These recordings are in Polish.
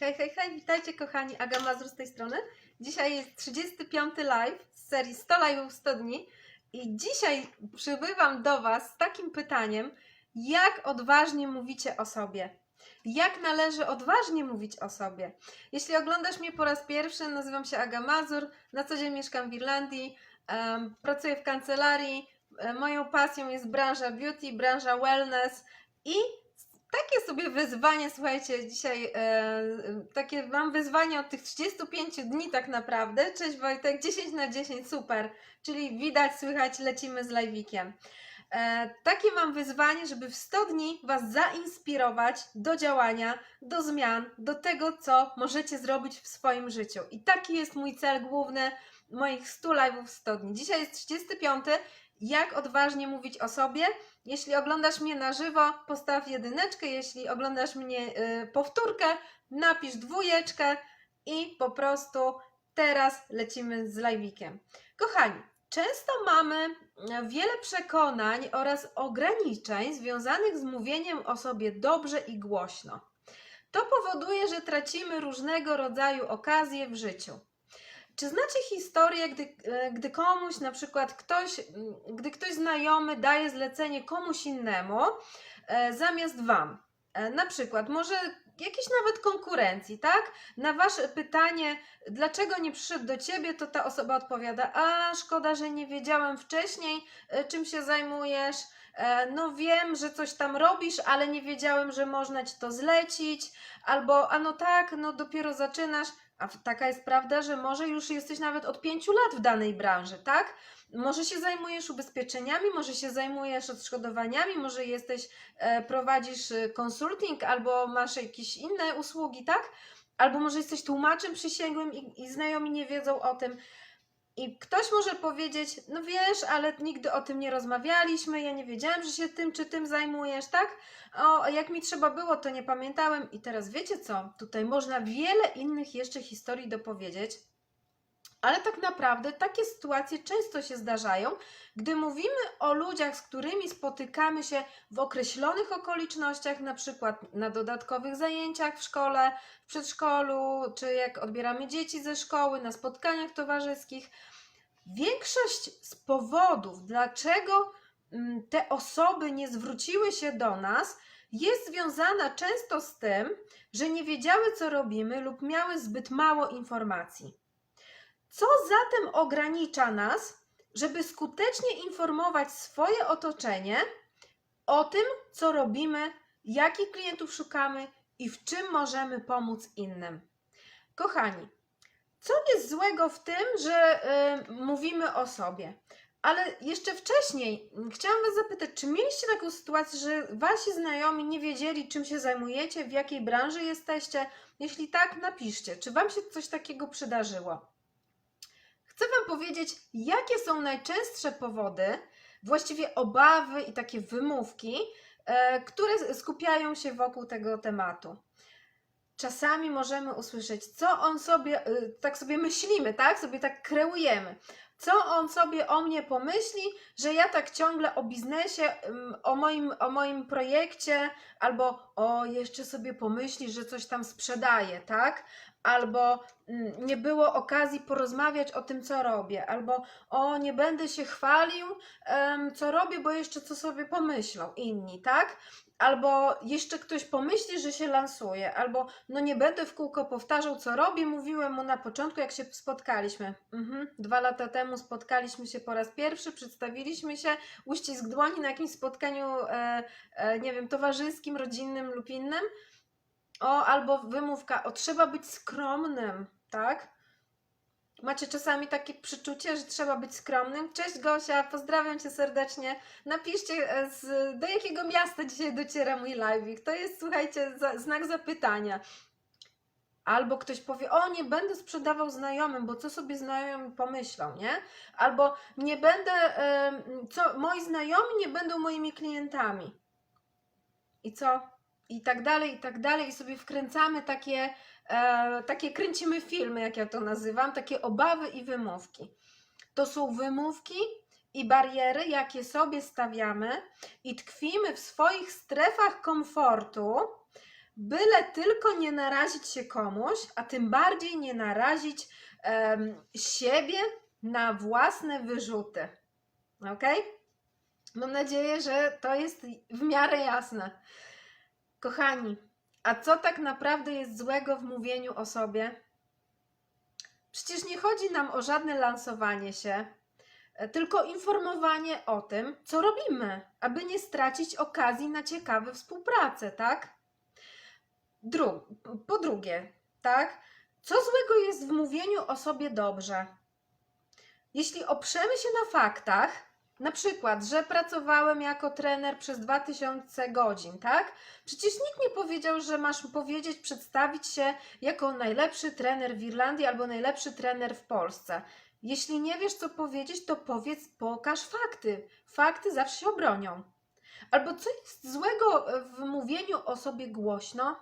Hej, hej, hej, witajcie kochani, Aga Mazur z tej strony. Dzisiaj jest 35 live z serii 100 live'ów 100 dni i dzisiaj przybywam do Was z takim pytaniem, jak odważnie mówicie o sobie? Jak należy odważnie mówić o sobie? Jeśli oglądasz mnie po raz pierwszy, nazywam się Aga Mazur, na co dzień mieszkam w Irlandii, em, pracuję w kancelarii, e, moją pasją jest branża beauty, branża wellness i takie sobie wyzwanie, słuchajcie, dzisiaj e, takie mam wyzwanie od tych 35 dni tak naprawdę. Cześć Wojtek, 10 na 10, super. Czyli widać, słychać, lecimy z live'ikiem. E, takie mam wyzwanie, żeby w 100 dni Was zainspirować do działania, do zmian, do tego, co możecie zrobić w swoim życiu. I taki jest mój cel główny moich 100 live'ów w 100 dni. Dzisiaj jest 35. Jak odważnie mówić o sobie? Jeśli oglądasz mnie na żywo, postaw jedyneczkę. Jeśli oglądasz mnie y, powtórkę, napisz dwójeczkę i po prostu teraz lecimy z live'ikiem. Kochani, często mamy e, wiele przekonań oraz ograniczeń związanych z mówieniem o sobie dobrze i głośno. To powoduje, że tracimy różnego rodzaju okazje w życiu. Czy znacie historię, gdy, e, gdy komuś, na przykład ktoś, m, gdy ktoś znajomy daje zlecenie komuś innemu e, zamiast wam? E, na przykład, może jakiejś nawet konkurencji, tak? Na wasze pytanie, dlaczego nie przyszedł do ciebie, to ta osoba odpowiada: A, szkoda, że nie wiedziałem wcześniej, czym się zajmujesz. No wiem, że coś tam robisz, ale nie wiedziałem, że można ci to zlecić. Albo, a no tak, no dopiero zaczynasz. A taka jest prawda, że może już jesteś nawet od pięciu lat w danej branży, tak? Może się zajmujesz ubezpieczeniami, może się zajmujesz odszkodowaniami, może jesteś, e, prowadzisz e, konsulting albo masz jakieś inne usługi, tak? Albo może jesteś tłumaczem przysięgłym i, i znajomi nie wiedzą o tym. I ktoś może powiedzieć, no wiesz, ale nigdy o tym nie rozmawialiśmy, ja nie wiedziałem, że się tym czy tym zajmujesz, tak? O, jak mi trzeba było, to nie pamiętałem. I teraz wiecie co? Tutaj można wiele innych jeszcze historii dopowiedzieć. Ale tak naprawdę takie sytuacje często się zdarzają, gdy mówimy o ludziach, z którymi spotykamy się w określonych okolicznościach, na przykład na dodatkowych zajęciach w szkole, w przedszkolu, czy jak odbieramy dzieci ze szkoły, na spotkaniach towarzyskich. Większość z powodów, dlaczego mm, te osoby nie zwróciły się do nas, jest związana często z tym, że nie wiedziały, co robimy lub miały zbyt mało informacji. Co zatem ogranicza nas, żeby skutecznie informować swoje otoczenie o tym, co robimy, jakich klientów szukamy i w czym możemy pomóc innym? Kochani, co jest złego w tym, że y, mówimy o sobie? Ale jeszcze wcześniej chciałam Was zapytać, czy mieliście taką sytuację, że Wasi znajomi nie wiedzieli, czym się zajmujecie, w jakiej branży jesteście? Jeśli tak, napiszcie, czy Wam się coś takiego przydarzyło? Chcę Wam powiedzieć, jakie są najczęstsze powody, właściwie obawy i takie wymówki, e, które skupiają się wokół tego tematu. Czasami możemy usłyszeć, co on sobie, y, tak sobie myślimy, tak? Sobie tak kreujemy. Co on sobie o mnie pomyśli, że ja tak ciągle o biznesie, o moim, o moim projekcie, albo o jeszcze sobie pomyśli, że coś tam sprzedaje, tak? Albo mm, nie było okazji porozmawiać o tym, co robię, albo o nie będę się chwalił, co robię, bo jeszcze co sobie pomyślą inni, tak? Albo jeszcze ktoś pomyśli, że się lansuje, albo no nie będę w kółko powtarzał, co robię, mówiłem mu na początku, jak się spotkaliśmy. Mhm. Dwa lata temu spotkaliśmy się po raz pierwszy, przedstawiliśmy się, uścisk dłoni na jakimś spotkaniu, e, e, nie wiem, towarzyskim, rodzinnym lub innym. O, albo wymówka, o trzeba być skromnym, tak? Macie czasami takie przeczucie, że trzeba być skromnym? Cześć Gosia, pozdrawiam Cię serdecznie. Napiszcie, e, z, do jakiego miasta dzisiaj dociera mój live'ik. To jest, słuchajcie, za, znak zapytania. Albo ktoś powie, o nie będę sprzedawał znajomym, bo co sobie znajomi pomyślą, nie? Albo nie będę, co, moi znajomi nie będą moimi klientami. I co? I tak dalej, i tak dalej. I sobie wkręcamy takie, e, takie kręcimy filmy, jak ja to nazywam, takie obawy i wymówki. To są wymówki i bariery, jakie sobie stawiamy i tkwimy w swoich strefach komfortu, byle tylko nie narazić się komuś, a tym bardziej nie narazić em, siebie na własne wyrzuty. Ok? Mam nadzieję, że to jest w miarę jasne. Kochani, a co tak naprawdę jest złego w mówieniu o sobie? Przecież nie chodzi nam o żadne lansowanie się, e, tylko informowanie o tym, co robimy, aby nie stracić okazji na ciekawe współpracę, tak? Dru- po drugie, tak? Co złego jest w mówieniu o sobie dobrze? Jeśli oprzemy się na faktach, na przykład, że pracowałem jako trener przez 2000 godzin, tak? Przecież nikt nie powiedział, że masz powiedzieć, przedstawić się jako najlepszy trener w Irlandii albo najlepszy trener w Polsce. Jeśli nie wiesz, co powiedzieć, to powiedz, pokaż fakty. Fakty zawsze się obronią. Albo co jest złego w mówieniu o sobie głośno?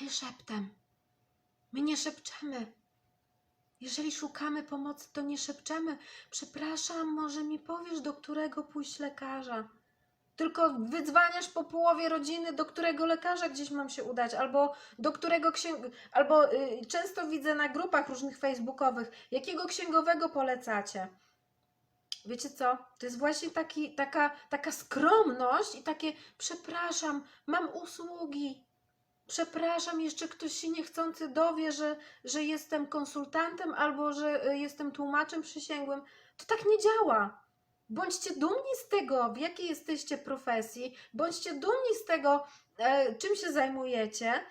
Nie szeptem. My nie szepczemy. Jeżeli szukamy pomocy, to nie szepczemy. Przepraszam, może mi powiesz, do którego pójść lekarza? Tylko wydzwaniasz po połowie rodziny, do którego lekarza gdzieś mam się udać, albo do którego księg... albo y, często widzę na grupach różnych facebookowych, jakiego księgowego polecacie. Wiecie co? To jest właśnie taki, taka, taka skromność i takie przepraszam, mam usługi. Przepraszam, jeszcze ktoś się niechcący dowie, że, że jestem konsultantem albo że y, jestem tłumaczem przysięgłym. To tak nie działa. Bądźcie dumni z tego, w jakiej jesteście profesji, bądźcie dumni z tego, e, czym się zajmujecie.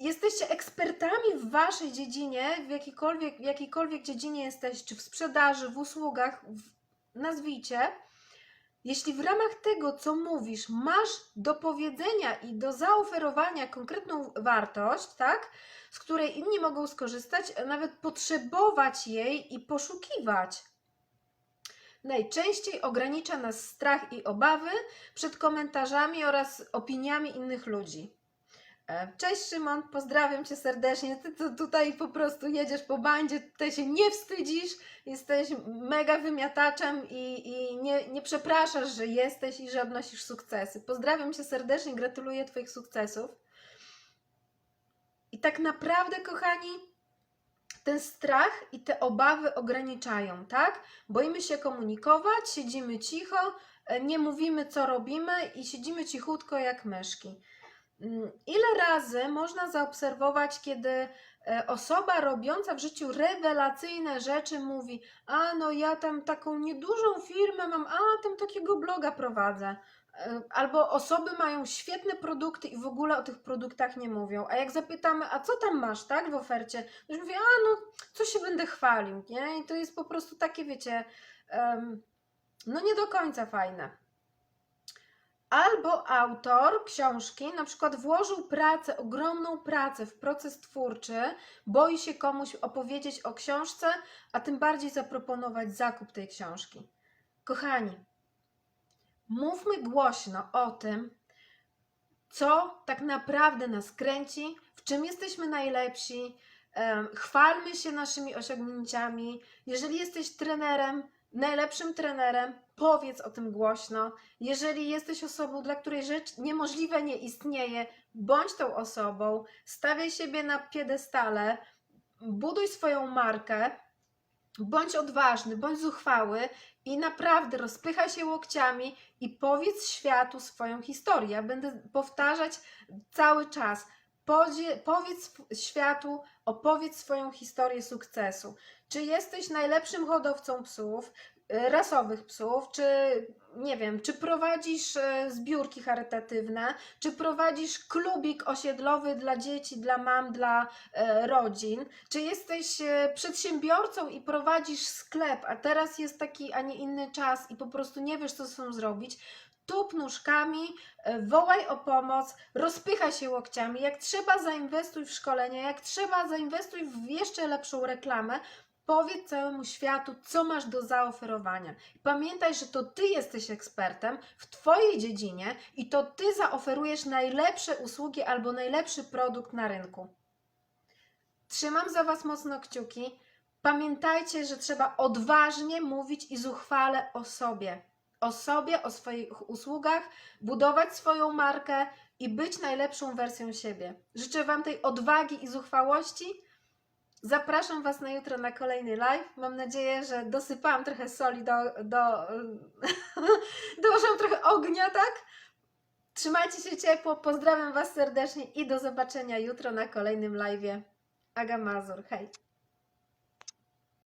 Jesteście ekspertami w waszej dziedzinie, w jakiejkolwiek, w jakiejkolwiek dziedzinie jesteście, czy w sprzedaży, w usługach, w, nazwijcie. Jeśli w ramach tego, co mówisz, masz do powiedzenia i do zaoferowania konkretną wartość, tak, z której inni mogą skorzystać, nawet potrzebować jej i poszukiwać. Najczęściej ogranicza nas strach i obawy przed komentarzami oraz opiniami innych ludzi. E, Cześć Szymon, pozdrawiam Cię serdecznie. Ty to tutaj po prostu jedziesz po bandzie, tutaj się nie wstydzisz, jesteś mega wymiataczem i, i nie, nie przepraszasz, że jesteś i że odnosisz sukcesy. Pozdrawiam Cię serdecznie, gratuluję Twoich sukcesów. I tak naprawdę, kochani, ten strach i te obawy ograniczają, tak? Boimy się komunikować, siedzimy cicho, e, nie mówimy, co robimy i siedzimy cichutko jak myszki. Mm, Ile razy można zaobserwować, kiedy e, osoba robiąca w życiu rewelacyjne rzeczy mówi: A no, ja tam taką niedużą firmę mam, a tam takiego bloga prowadzę. E, Albo osoby mają świetne produkty i w ogóle o tych produktach nie mówią. A jak zapytamy, a co tam masz, tak, w ofercie? To już mówię, a no, co się będę chwalił, nie? I to jest po prostu takie, wiecie, em, no nie do końca fajne. Albo autor książki na przykład włożył pracę, ogromną pracę w proces twórczy, boi się komuś opowiedzieć o książce, a tym bardziej zaproponować zakup tej książki. Kochani, mówmy głośno o tym, co tak naprawdę nas kręci, w czym jesteśmy najlepsi, chwalmy się naszymi osiągnięciami. Jeżeli jesteś trenerem, najlepszym trenerem, powiedz o tym głośno. Jeżeli jesteś osobą, dla której rzecz niemożliwe nie istnieje, bądź tą osobą, stawiaj siebie na piedestale, buduj swoją markę, bądź odważny, bądź zuchwały i naprawdę rozpychaj się łokciami i powiedz światu swoją historię. Ja będę powtarzać cały czas. Podzie, powiedz światu, opowiedz swoją historię sukcesu. Czy jesteś najlepszym hodowcą psów, rasowych psów, czy nie wiem, czy prowadzisz y, zbiórki charytatywne, czy prowadzisz klubik osiedlowy dla dzieci, dla mam, dla e, rodzin, czy jesteś przedsiębiorcą i prowadzisz sklep, a teraz jest taki, a nie inny czas i po prostu nie wiesz, co ze sobą zrobić, tup nóżkami, wołaj o pomoc, rozpychaj się łokciami, jak trzeba zainwestuj w szkolenia, jak trzeba zainwestuj w jeszcze lepszą reklamę, Powiedz całemu światu, co masz do zaoferowania. Pamiętaj, że to ty jesteś ekspertem w twojej dziedzinie i to ty zaoferujesz najlepsze usługi albo najlepszy produkt na rynku. Trzymam za was mocno kciuki. Pamiętajcie, że trzeba odważnie mówić i zuchwale o sobie. O sobie, o swoich usługach, budować swoją markę i być najlepszą wersją siebie. Życzę Wam tej odwagi i zuchwałości. Zapraszam Was na jutro na kolejny live. Mam nadzieję, że dosypałam trochę soli do. do dołożyłam trochę ognia, tak? Trzymajcie się ciepło, pozdrawiam Was serdecznie i do zobaczenia jutro na kolejnym live. Aga Mazur, hej!